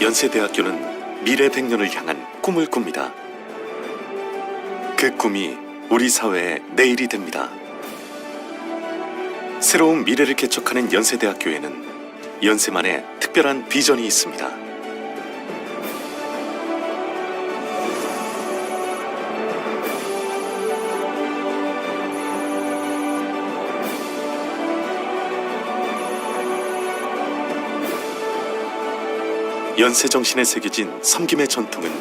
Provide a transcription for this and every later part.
연세대학교는 미래 100년을 향한 꿈을 꿉니다. 그 꿈이 우리 사회의 내일이 됩니다. 새로운 미래를 개척하는 연세대학교에는 연세만의 특별한 비전이 있습니다. 연세 정신에 새겨진 섬김의 전통은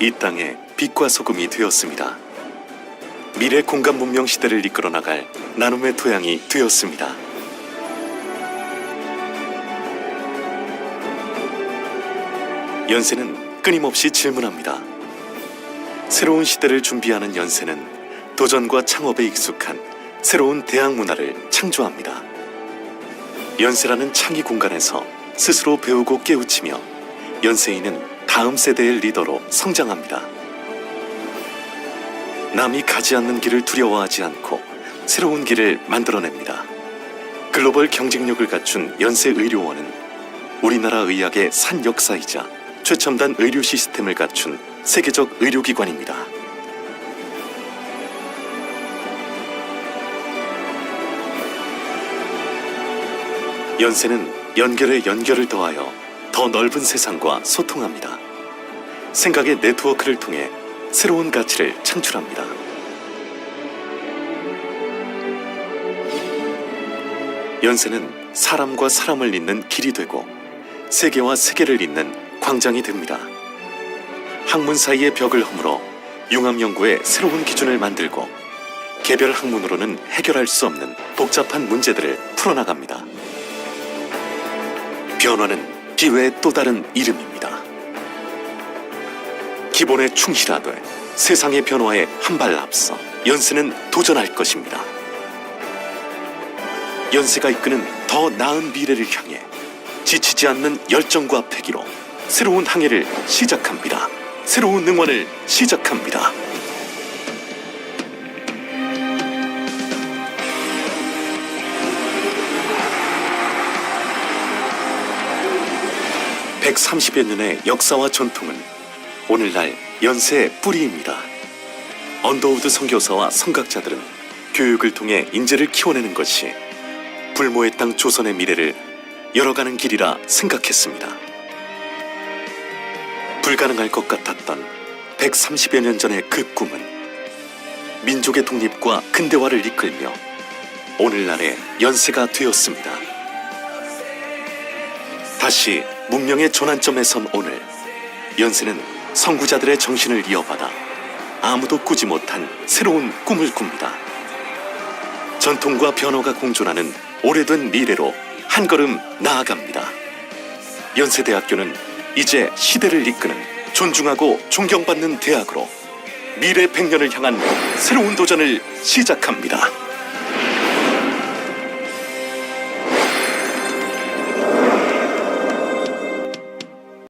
이 땅의 빛과 소금이 되었습니다. 미래 공간 문명 시대를 이끌어 나갈 나눔의 토양이 되었습니다. 연세는 끊임없이 질문합니다. 새로운 시대를 준비하는 연세는 도전과 창업에 익숙한 새로운 대학 문화를 창조합니다. 연세라는 창의 공간에서 스스로 배우고 깨우치며 연세인은 다음 세대의 리더로 성장합니다. 남이 가지 않는 길을 두려워하지 않고 새로운 길을 만들어냅니다. 글로벌 경쟁력을 갖춘 연세 의료원은 우리나라 의학의 산 역사이자 최첨단 의료 시스템을 갖춘 세계적 의료기관입니다. 연세는 연결에 연결을 더하여 더 넓은 세상과 소통합니다. 생각의 네트워크를 통해 새로운 가치를 창출합니다. 연세는 사람과 사람을 잇는 길이 되고 세계와 세계를 잇는 광장이 됩니다. 학문 사이의 벽을 허물어 융합 연구의 새로운 기준을 만들고 개별 학문으로는 해결할 수 없는 복잡한 문제들을 풀어나갑니다. 변화는 기회의 또 다른 이름입니다. 기본에 충실하되 세상의 변화에 한 발 앞서 연세는 도전할 것입니다. 연세가 이끄는 더 나은 미래를 향해 지치지 않는 열정과 패기로 새로운 항해를 시작합니다. 새로운 응원을 시작합니다. (130여) 년의 역사와 전통은 오늘날 연세의 뿌리입니다. 언더우드 선교사와 성각자들은 교육을 통해 인재를 키워내는 것이 불모의 땅 조선의 미래를 열어가는 길이라 생각했습니다. 불가능할 것 같았던 130여 년 전의 그 꿈은 민족의 독립과 근대화를 이끌며 오늘날의 연세가 되었습니다. 다시 문명의 전환점에 선 오늘 연세는 선구자들의 정신을 이어받아 아무도 꾸지 못한 새로운 꿈을 꿉니다. 전통과 변화가 공존하는 오래된 미래로 한 걸음 나아갑니다. 연세대학교는 이제 시대를 이끄는 존중하고 존경받는 대학으로 미래 100년을 향한 새로운 도전을 시작합니다.